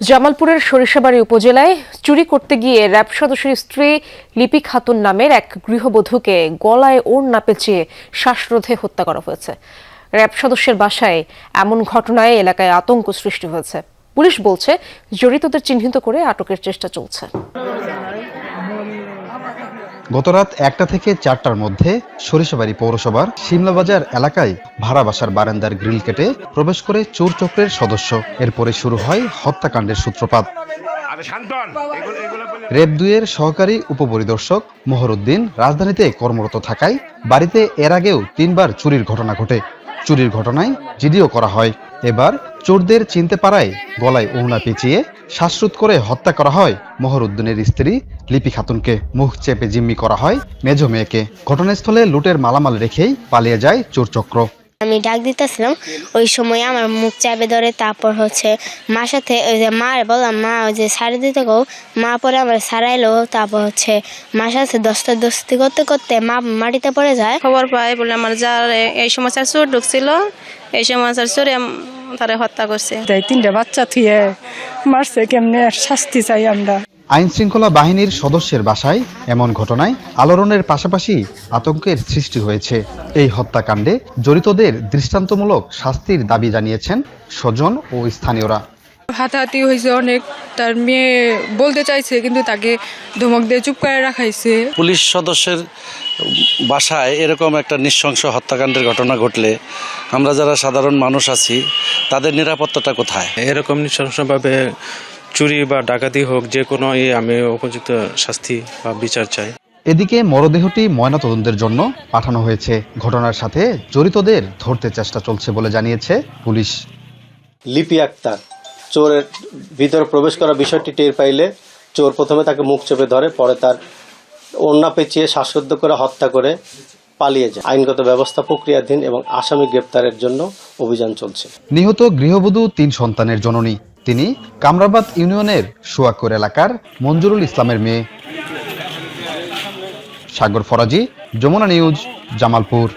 জামালপুরের সরিষাবাড়ি উপজেলায় চুরি করতে গিয়ে র্যাব সদস্যের স্ত্রী লিপি খাতুন নামের এক গৃহবধূকে গলায় ওর না পেঁচিয়ে শ্বাসরোধে হত্যা করা হয়েছে। র্যাব সদস্যের বাসায় এমন ঘটনায় এলাকায় আতঙ্ক সৃষ্টি হয়েছে। পুলিশ বলছে, জড়িতদের চিহ্নিত করে আটকের চেষ্টা চলছে। গতরাত একটা থেকে চারটার মধ্যে সরিষাবাড়ি পৌরসভার সিমলাবাজার এলাকায় ভাড়া বাসার বারান্দার গ্রিল কেটে প্রবেশ করে চোর চক্রের সদস্য। এরপরে শুরু হয় হত্যাকাণ্ডের সূত্রপাত। রেব দুইয়ের সহকারী উপপরিদর্শক মোহরুদ্দিন রাজধানীতে কর্মরত থাকায় বাড়িতে এর আগেও তিনবার চুরির ঘটনা ঘটে। চুরির ঘটনায় জিডিও করা হয়। এবার চোরদের চিনতে পারায় গলায় ওড়না পেঁচিয়ে শ্বাসরোধ করে হত্যা করা হয় মোহরুদ্দিনের স্ত্রী লিপি খাতুনকে। মুখ চেপে জিম্মি করা হয় মেজ মেয়েকে। ঘটনাস্থলে লুটের মালামাল রেখেই পালিয়ে যায় চোরচক্র আমি ডাক দিতেছিলাম। ওই সময় আমার মুখ চাপে ধরে তারপর হচ্ছে মার সাথে ওই যে মার বললাম মা ওই যে সারি দিতে গো। মা পরে আমার সারাইলো তারপর হচ্ছে মার সাথে দস্তা দস্তি করতে করতে মা মাটিতে পড়ে যায়। খবর পাই বলে আমার যার এই সমস্যার চোর ঢুকছিল। এই সমস্যার চোরে তারা হত্যা করছে। দেয় তিনটা বাচ্চা থুয়ে মারছে কেমনে শাস্তি চাই আমরা? আইন শৃঙ্খলা বাহিনীর সদস্যের বাসায় এমন ঘটনায় আলোড়নের পাশাপাশি আতঙ্কের সৃষ্টি হয়েছে। এই হত্যাকাণ্ডে জড়িতদের দৃষ্টান্তমূলক শাস্তির দাবি জানিয়েছেন স্বজন ও স্থানীয়রা। হাতাহাতি হয়েছে অনেক তার মেয়ে বলতে চাইছে কিন্তু তাকে ধমক দিয়ে চুপ করে রাখাইছে। পুলিশ সদস্যের বাসায় এরকম একটা নৃশংস হত্যাকাণ্ডের ঘটনা ঘটলে আমরা যারা সাধারণ মানুষ আছি তাদের নিরাপত্তাটা কোথায়? এরকম নৃশংসভাবে চুরি বা ডাকাতি হোক যে কোনো ইয়ে আমি উপযুক্ত শাস্তি বা বিচার চাই। এদিকে মরদেহটি ময়নাতদন্তের জন্য পাঠানো হয়েছে। ঘটনার সাথে জড়িতদের ধরতে চেষ্টা চলছে বলে জানিয়েছে পুলিশ। লিপি আক্তার চোরের ভিতরে প্রবেশ করার বিষয়টি টের পাইলে চোর প্রথমে তাকে মুখ চেপে ধরে পরে তার ওড়না পেঁচিয়ে শ্বাসরুদ্ধ করে হত্যা করে পালিয়ে যায়। আইনগত ব্যবস্থা প্রক্রিয়াধীন এবং আসামি গ্রেপ্তারের জন্য অভিযান চলছে। নিহত গৃহবধূ তিন সন্তানের জননী। তিনি কামরাবাদ ইউনিয়নের সোয়াকুর এলাকার মঞ্জুরুল ইসলামের মেয়ে। সাগর ফরাজি, যমুনা নিউজ, জামালপুর।